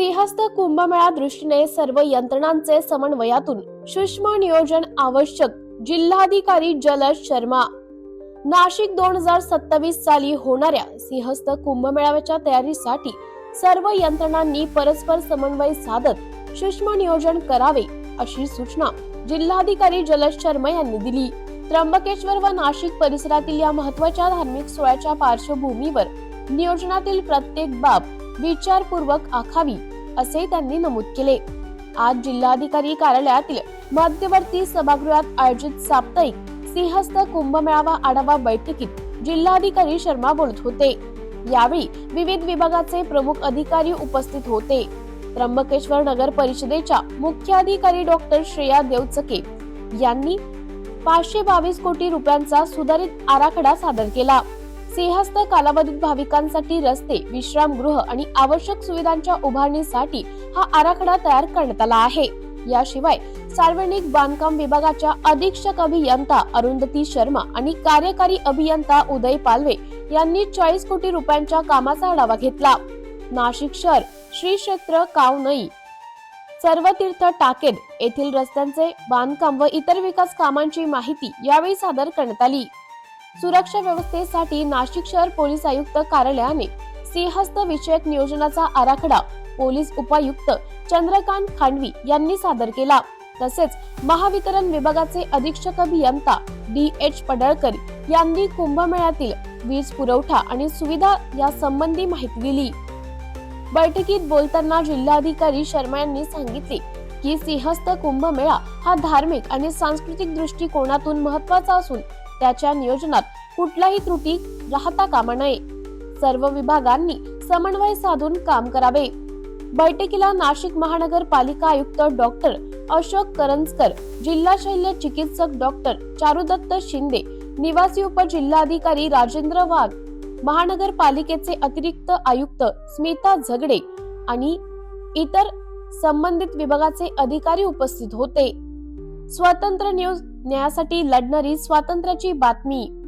सिंहस्थ कुंभमेळा दृष्टीने सर्व यंत्रणांचे समन्वयातून सूक्ष्म नियोजन आवश्यक जिल्हाधिकारी जलज शर्मा. नाशिक दोन हजार सत्तावीस साली होणाऱ्या सिंहस्थ कुंभमेळाव्याच्या तयारीसाठी सर्व यंत्रणांनी परस्पर समन्वय साधत सूक्ष्म नियोजन करावे अशी सूचना जिल्हाधिकारी जलज शर्मा यांनी दिली. त्र्यंबकेश्वर व नाशिक परिसरातील या महत्त्वाच्या धार्मिक सोहळ्याच्या पार्श्वभूमीवर नियोजनातील प्रत्येक बाब विचारपूर्वक आखावी असे त्यांनी नमूद केले. आज जिल्हाधिकारी कार्यालयातील मध्यवर्ती सभागृहात आयोजित साप्ताहिक सिंहस्थ कुंभमेळावा आढावा बैठकीत जिल्हाधिकारी शर्मा बोलत होते. यावेळी विविध विभागाचे प्रमुख अधिकारी उपस्थित होते. त्र्यंबकेश्वर नगर परिषदेच्या मुख्याधिकारी डॉक्टर श्रेया देवचके यांनी पाचशे बावीस कोटी रुपयांचा सुधारित आराखडा सादर केला. सिंहस्थ कालावधीत भाविकांसाठी रस्ते विश्रामगृह आणि आवश्यक सुविधांच्या उभारणीसाठी हा आराखडा तयार करण्यात आला आहे. याशिवाय सार्वजनिक बांधकाम विभागाच्या अधीक्षक अभियंता अरुंधती शर्मा आणि कार्यकारी अभियंता उदय पालवे यांनी चाळीस कोटी रुपयांच्या कामाचा आढावा घेतला. नाशिक शहर श्री क्षेत्र कावनई सर्वतीर्थ टाकेद येथील रस्त्यांचे बांधकाम व इतर विकास कामांची माहिती यावेळी सादर करण्यात आली. सुरक्षा व्यवस्थेसाठी नाशिक शहर पोलीस आयुक्त कार्यालयाने सिंहस्थ विषयक नियोजनाचा आराखडा पोलीस उपायुक्त चंद्रकांत खांडवी यांनी सादर केला. तसेच महावितरण विभागाचे अधीक्षक अभियंता डी एच पडळकर यांनी कुंभमेळ्यातील वीज पुरवठा आणि सुविधा या संबंधी माहिती दिली. बैठकीत बोलताना जिल्हाधिकारी शर्मा यांनी सांगितले की सिंहस्थ कुंभमेळा हा धार्मिक आणि सांस्कृतिक दृष्टिकोनातून महत्त्वाचा असून त्याच्या नियोजनात कुठलाही त्रुटी राहता कामा नये. सर्व विभागांनी समन्वय साधून काम करावे. बैठकीला नाशिक महानगरपालिका आयुक्त डॉक्टर अशोक करंजकर जिल्हा शल्य चिकित्सक डॉक्टर चारुदत्त शिंदे निवासी उपजिल्हाधिकारी राजेंद्र वाघ महानगरपालिकेचे अतिरिक्त आयुक्त स्मिता झगडे आणि इतर संबंधित विभागाचे अधिकारी उपस्थित होते. स्वतंत्र न्यूज न्यायासाठी लढणारी स्वातंत्र्याची बातमी.